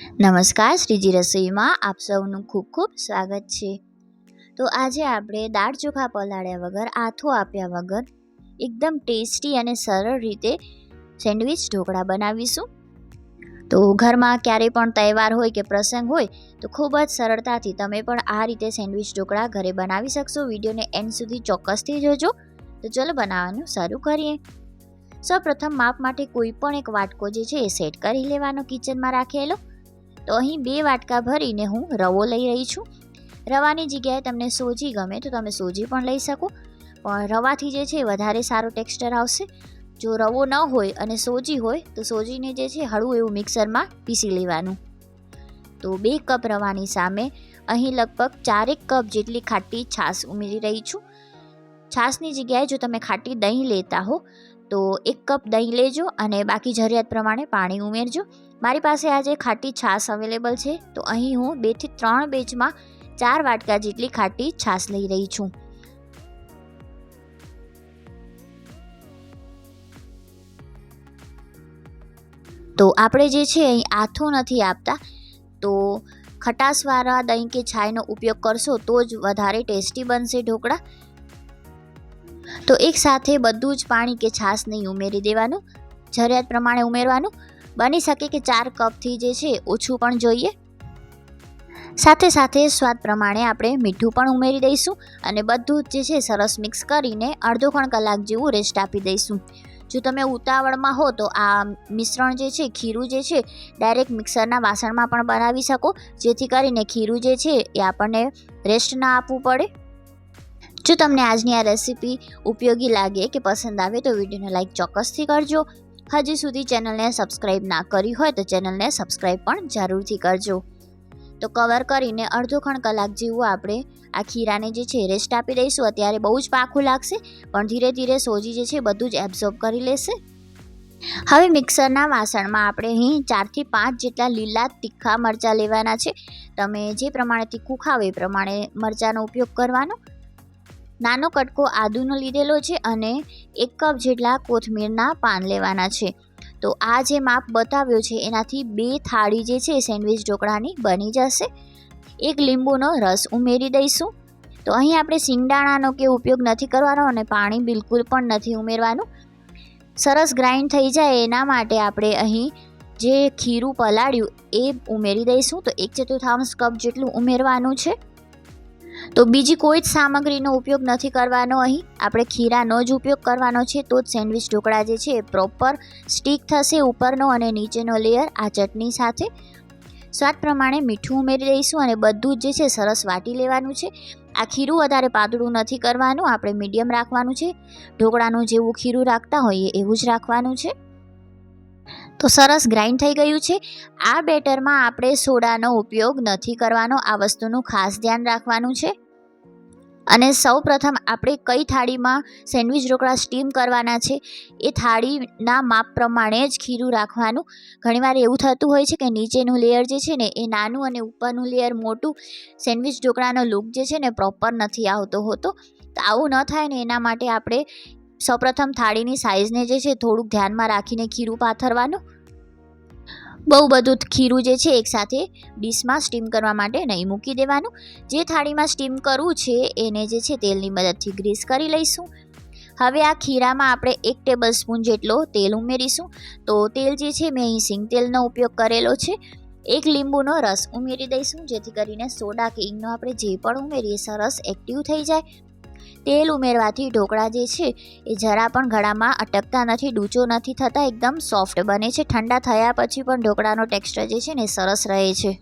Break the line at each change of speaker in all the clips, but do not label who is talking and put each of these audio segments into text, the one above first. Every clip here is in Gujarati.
નમસ્કાર, શ્રીજી રસોઈમાં આપ સૌનું ખૂબ ખૂબ સ્વાગત છે. તો આજે આપણે દાળ ચોખા પલાળ્યા વગર, આથો આપ્યા વગર, એકદમ ટેસ્ટી અને સરળ રીતે સેન્ડવિચ ઢોકળા બનાવીશું. તો ઘરમાં ક્યારેય પણ તહેવાર હોય કે પ્રસંગ હોય, તો ખૂબ જ સરળતાથી તમે પણ આ રીતે સેન્ડવિચ ઢોકળા ઘરે બનાવી શકશો. વિડીયોને એન્ડ સુધી ચોક્કસથી જોજો. તો ચલો બનાવવાનું શરૂ કરીએ. સૌપ્રથમ માપ માટે કોઈ પણ એક વાટકો જે છે એ સેટ કરી લેવાનો કિચનમાં રાખેલો. તો અહીં બે વાટકા ભરીને હું રવો લઈ રહી છું. રવાની જગ્યાએ તમને સોજી ગમે તો તમે સોજી પણ લઈ શકો. પણ રવાથી જે છે વધારે સારો ટેક્સચર આવશે. જો રવો ન હોય અને સોજી હોય તો સોજીને જે છે હળવું એવું મિક્સરમાં પીસી લેવાનું. તો બે કપ રવાની સામે અહીં લગભગ ચારેક કપ જેટલી ખાટી છાશ ઉમેરી રહી છું. છાશની જગ્યાએ જો તમે ખાટી દહીં લેતા હો તો એક કપ દહીં લેજો અને બાકી જરૂરિયાત પ્રમાણે પાણી ઉમેરજો. મારી પાસે આજે ખાટી છાશ અવેલેબલ છે. તો અહીં હું બેથી ત્રણ બેચમાં ચાર વાટકા જેટલી ખાટી છાશ લઈ રહી છું. તો આપણે જે છે અહીં આથો નથી આપતા. તો ખટાશવાળા દહીં કે છાયનો ઉપયોગ કરશો તો જ વધારે ટેસ્ટી બનશે ઢોકળા. તો એકસાથે બધું જ પાણી કે છાશ નહીં ઉમેરી દેવાનું. જરૂરિયાત પ્રમાણે ઉમેરવાનું. બની શકે કે ચાર કપથી જે છે ઓછું પણ જોઈએ? સાથે સાથે સ્વાદ પ્રમાણે આપણે મીઠું પણ ઉમેરી દઈશું અને બધું જ છે સરસ મિક્સ કરીને અડધો ખણ કલાક જેવું રેસ્ટ આપી દઈશું. જો તમે ઉતાવળમાં હો તો આ મિશ્રણ જે છે, ખીરું જે છે ડાયરેક્ટ મિક્સરના વાસણમાં પણ બનાવી શકો, જેથી કરીને ખીરું જે છે એ આપણને રેસ્ટ ના આપવું પડે. જો તમને આજની આ રેસીપી ઉપયોગી લાગે કે પસંદ આવે તો વિડીયોને લાઈક ચોક્કસથી કરજો. હજી સુધી ચેનલને સબસ્ક્રાઈબ ના કરી હોય તો ચેનલને સબસ્ક્રાઈબ પણ જરૂરથી કરજો. તો કવર કરીને અડધો ખણ કલાક જેવું આપણે આ ખીરાને જે છે રેસ્ટ આપી દઈશું. અત્યારે બહુ જ પાખું લાગશે, પણ ધીરે ધીરે સોજી જે છે, બધું જ એબ્ઝોર્બ કરી લેશે. હવે મિક્સરના વાસણમાં આપણે અહીં ચારથી પાંચ જેટલા લીલા તીખા મરચાં લેવાના છે. તમે જે પ્રમાણે તીખું ખાવ એ પ્રમાણે મરચાંનો ઉપયોગ કરવાનો. નાનો કટકો આદુનો લીધેલો છે અને એક કપ જેટલા કોથમીરના પાન લેવાના છે. તો આ જે માપ બતાવ્યો છે, એનાથી બે થાળી જે છે, સેન્ડવિચ ઢોકળાની બની જશે. એક લીંબુનો રસ ઉમેરી દઈશું. તો અહીં આપણે સિંગદાણાનો કે ઉપયોગ નથી કરવાનો અને પાણી બિલકુલ પણ નથી ઉમેરવાનું. સરસ ગ્રાઇન્ડ થઈ જાય એના માટે આપણે અહીં જે ખીરું પલાળ્યું એ ઉમેરી દઈશું. તો એક ચતુર્થાંશ કપ જેટલું ઉમેરવાનું છે. તો બીજી કોઈ જ સામગ્રીનો ઉપયોગ નથી કરવાનો અહીં. આપણે ખીરાનો જ ઉપયોગ કરવાનો છે, તો જ સેન્ડવિચ ઢોકળા જે છે એ પ્રોપર સ્ટીક થશે ઉપરનો અને નીચેનો લેયર આ ચટણી સાથે. સ્વાદ પ્રમાણે મીઠું ઉમેરી દઈશું અને બધું જ જે છે સરસ વાટી લેવાનું છે. આ ખીરું વધારે પાતળું નથી કરવાનું, આપણે મીડિયમ રાખવાનું છે. ઢોકળાનું જેવું ખીરું રાખતા હોઈએ એવું જ રાખવાનું છે. તો સરસ ગ્રાઇન્ડ થઈ ગયું છે. આ બેટરમાં આપણે સોડાનો ઉપયોગ નથી કરવાનો, આ વસ્તુનું ખાસ ધ્યાન રાખવાનું છે. અને સૌ પ્રથમ આપણે કઈ થાળીમાં સેન્ડવિચ ઢોકળા સ્ટીમ કરવાના છે, એ થાળીના માપ પ્રમાણે જ ખીરું રાખવાનું. ઘણીવાર એવું થતું હોય છે કે નીચેનું લેયર જે છે ને, એ નાનું અને ઉપરનું લેયર મોટું સેન્ડવિચ ઢોકળાનો લુક જે છે ને પ્રોપર નથી આવતો હોતો. તો આવું ન થાય ને, એના માટે આપણે સૌપ્રથમ થાળીની સાઇઝને જે છે થોડુંક ધ્યાનમાં રાખીને ખીરું પાથરવાનું. બહુ બધું ખીરું જે છે એકસાથે ડીશમાં સ્ટીમ કરવા માટે નહીં મૂકી દેવાનું. જે થાળીમાં સ્ટીમ કરવું છે એને જે છે તેલની મદદથી ગ્રીસ કરી લઈશું. હવે આ ખીરામાં આપણે એક ટેબલ સ્પૂન જેટલો તેલ ઉમેરીશું. તો તેલ જે છે મેં અહીં સિંગ તેલનો ઉપયોગ કરેલો છે. એક લીંબુનો રસ ઉમેરી દઈશું, જેથી કરીને સોડા કે ઈંગનો આપણે જે પણ ઉમેરીએ સરસ એક્ટિવ થઈ જાય. તેલ ઉમેરવાથી ઢોકળા જે છે, એ જરા પણ ગળામાં અટકતા નથી, ડૂચો નથી થતા, એકદમ સોફ્ટ બને છે. ઠંડા થયા પછી પણ ઢોકળાનો ટેક્સચર જે છે ને સરસ રહે છે.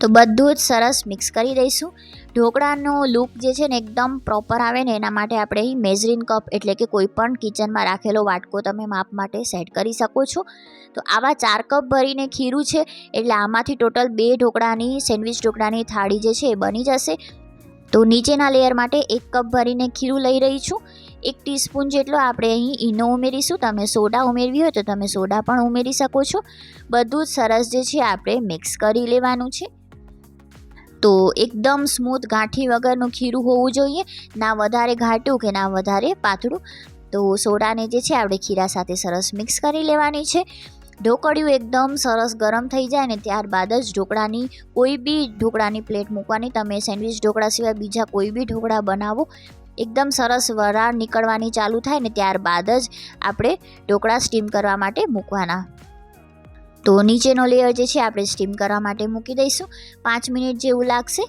તો બધું જ સરસ મિક્સ કરી દઈશું. ઢોકળાનો લુક જે છે ને, એકદમ પ્રોપર આવે ને, એના માટે આપણે મેઝરીન કપ એટલે કે કોઈ પણ કિચનમાં રાખેલો વાટકો તમે માપ માટે સેટ કરી શકો છો. તો આવા ચાર કપ ભરીને ખીરું છે, એટલે આમાંથી ટોટલ બે ઢોકળાની સેન્ડવિચ ઢોકળાની થાળી જે છે, એ બની જશે. તો નીચેના લેયર માટે એક કપ ભરીને ખીરું લઈ રહી છું. એક ટીસ્પૂન જેટલો આપણે અહીં ઈનો ઉમેરીશું. તમે સોડા ઉમેરવી હોય તો તમે સોડા પણ ઉમેરી શકો છો. બધું જ સરસ જે છે આપણે મિક્સ કરી લેવાનું છે. તો એકદમ સ્મૂથ ગાંઠી વગરનું ખીરું હોવું જોઈએ. ના વધારે ઘાટું કે ના વધારે પાતળું. તો સોડાને જે છે આપણે ખીરા સાથે સરસ મિક્સ કરી લેવાની છે. ઢોકળિયું એકદમ સરસ ગરમ થઈ જાય ને ત્યારબાદ જ ઢોકળાની કોઈ બી ઢોકળાની પ્લેટ મૂકવાની. તમે સેન્ડવિચ ઢોકળા સિવાય બીજા કોઈ બી ઢોકળા બનાવો. એકદમ સરસ વરાળ નીકળવાની ચાલુ થાય ને ત્યારબાદ જ આપણે ઢોકળા સ્ટીમ કરવા માટે મૂકવાના. તો નીચેનો લેયર જે છે આપણે સ્ટીમ કરવા માટે મૂકી દઈશું. પાંચ મિનિટ જેવું લાગશે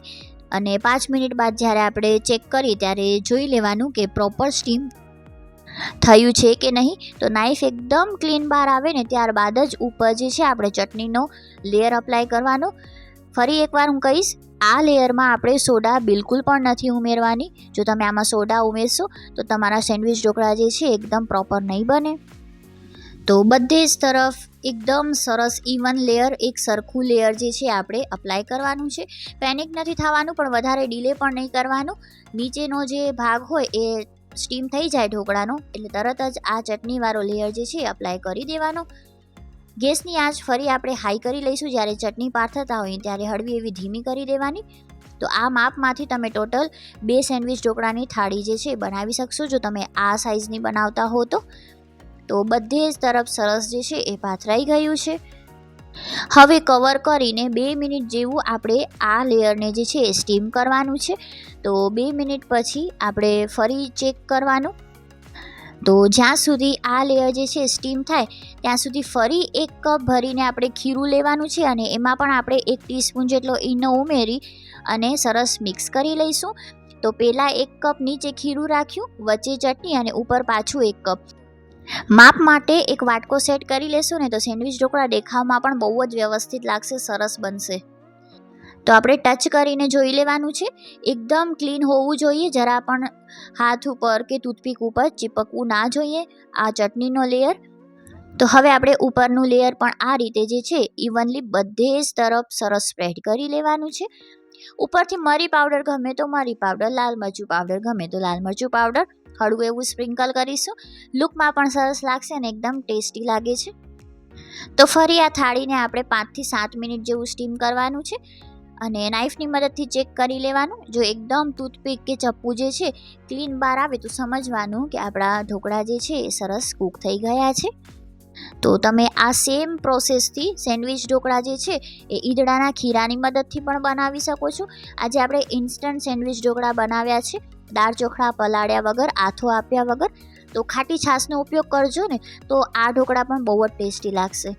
અને પાંચ મિનિટ બાદ જ્યારે આપણે ચેક કરીએ ત્યારે જોઈ લેવાનું કે પ્રોપર સ્ટીમ થયું છે કે નહીં? તો નાઈફ એકદમ ક્લીન બહાર આવે ને ત્યારબાદ જ ઉપર જે છે આપણે ચટણીનો લેયર અપ્લાય કરવાનો. ફરી એકવાર હું કહીશ, આ લેયરમાં આપણે સોડા બિલકુલ પણ નથી ઉમેરવાની. જો તમે આમાં સોડા ઉમેરશો, તો તમારા સેન્ડવિચ ઢોકળા જે છે એકદમ પ્રોપર નહીં બને. તો બધે જ તરફ એકદમ સરસ ઇવન લેયર એક સરખું લેયર જે છે આપણે અપ્લાય કરવાનું છે. પેનિક નથી થવાનું, પણ વધારે ડીલે પણ નહીં કરવાનું. નીચેનો જે ભાગ હોય એ સ્ટીમ થઈ જાય ઢોકળાનો, એટલે તરત જ આ ચટણીવાળો લેયર જે છે અપ્લાય કરી દેવાનો. ગેસની આંચ ફરી આપણે હાઈ કરી લઈશું, જ્યારે ચટણી પાથરતા હોય ત્યારે હળવી એવી ધીમી કરી દેવાની. તો આ માપમાંથી તમે ટોટલ બે સેન્ડવિચ ઢોકળાની થાળી જે છે બનાવી શકશો, જો તમે આ સાઇઝની બનાવતા હો તો બધે જ તરફ સરસ જે છે એ પાથરાઈ ગયું છે. હવે કવર કરીને બે મિનિટ જેવું આપણે આ લેયરને જે છે સ્ટીમ કરવાનું છે. તો બે મિનિટ પછી આપણે ફરી ચેક કરવાનું. તો જ્યાં સુધી આ લેયર જે છે સ્ટીમ થાય, ત્યાં સુધી ફરી એક કપ ભરીને આપણે ખીરું લેવાનું છે અને એમાં પણ આપણે એક ટીસ્પૂન જેટલો ઈનો ઉમેરી અને સરસ મિક્સ કરી લઈશું. તો પહેલાં એક કપ નીચે ખીરું રાખ્યું, વચ્ચે ચટણી અને ઉપર પાછું એક કપ માપ માટે એક વાટકો સેટ કરી લેશો ને તો સેન્ડવિચ ઢોકળા દેખાવમાં પણ બહુ જ વ્યવસ્થિત લાગશે, સરસ બનશે. તો આપણે ટચ કરીને જોઈ લેવાનું છે. એકદમ ક્લીન હોવું જોઈએ, જરા પણ હાથ ઉપર કે ટૂથપીક ઉપર ચીપકવું ના જોઈએ, આ ચટણીનો લેયર. તો હવે આપણે ઉપરનું લેયર પણ આ રીતે જે છે ઇવનલી બધે જ તરફ સરસ સ્પ્રેડ કરી લેવાનું છે. ઉપરથી મરી પાવડર ગમે તો મરી પાવડર લાલ મરચું પાવડર ગમે તો લાલ મરચું પાવડર હળવું એવું સ્પ્રિંકલ કરીશું. લુકમાં પણ સરસ લાગશે અને એકદમ ટેસ્ટી લાગે છે. તો ફરી આ થાળીને આપણે પાંચથી સાત મિનિટ જેવું સ્ટીમ કરવાનું છે અને નાઈફની મદદથી ચેક કરી લેવાનું. જો એકદમ ટૂથપીક કે ચપ્પુ જે છે ક્લીન બાર આવે તો સમજવાનું કે આપણા ઢોકળા જે છે એ સરસ કૂક થઈ ગયા છે. તો તમે આ સેમ પ્રોસેસથી સેન્ડવિચ ઢોકળા જે છે એ ઈદડાના ખીરાની મદદથી પણ બનાવી શકો છો. આજે આપણે ઇન્સ્ટન્ટ સેન્ડવિચ ઢોકળા બનાવ્યા છે. દાળ ચોખા પલાળ્યા વગર, આથો આપ્યા વગર, તો ખાટી છાશનો ઉપયોગ કરજો ને, તો આ ઢોકળા પણ બહુ જ ટેસ્ટી લાગશે.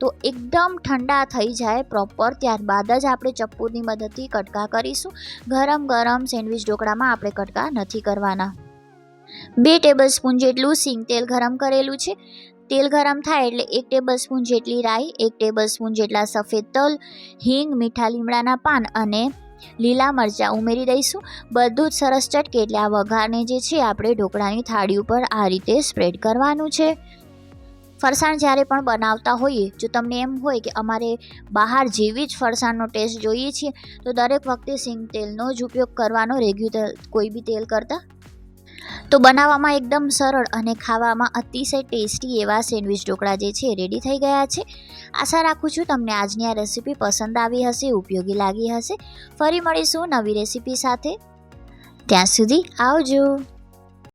તો એકદમ ઠંડા થઈ જાય પ્રોપર, ત્યારબાદ જ આપણે ચપ્પુની મદદથી કટકા કરીશું. ગરમ ગરમ સેન્ડવિચ ઢોકળામાં આપણે કટકા નથી કરવાના. બે ટેબલ સ્પૂન જેટલું સિંગ તેલ ગરમ કરેલું છે. તેલ ગરમ થાય એટલે એક ટેબલ સ્પૂન જેટલી રાઈ, એક ટેબલ સ્પૂન જેટલા સફેદ તલ, હિંગ, મીઠા લીમડાના પાન અને લીલા મરચાં ઉમેરી દઈશું. બધું જ સરસ ચટકે એટલે આ વઘારને જે છે આપણે ઢોકળાની થાળી ઉપર આ રીતે સ્પ્રેડ કરવાનું છે. ફરસાણ જ્યારે પણ બનાવતા હોઈએ, જો તમને એમ હોય કે અમારે બહાર જેવી જ ફરસાણનો ટેસ્ટ જોઈએ છીએ, તો દરેક વખતે સિંગ તેલનો જ ઉપયોગ કરવાનો. રેગ્યુલર કોઈ બી તેલ કરતાં તો બનાવવામાં એકદમ સરળ અને ખાવામાં અતિશય ટેસ્ટી એવા સેન્ડવિચ ઢોકળા જે છે રેડી થઈ ગયા છે. આશા રાખું છું તમને આજની આ રેસીપી પસંદ આવી હશે, ઉપયોગી લાગી હશે. ફરી મળીશું નવી રેસીપી સાથે. ત્યાં સુધી આવજો.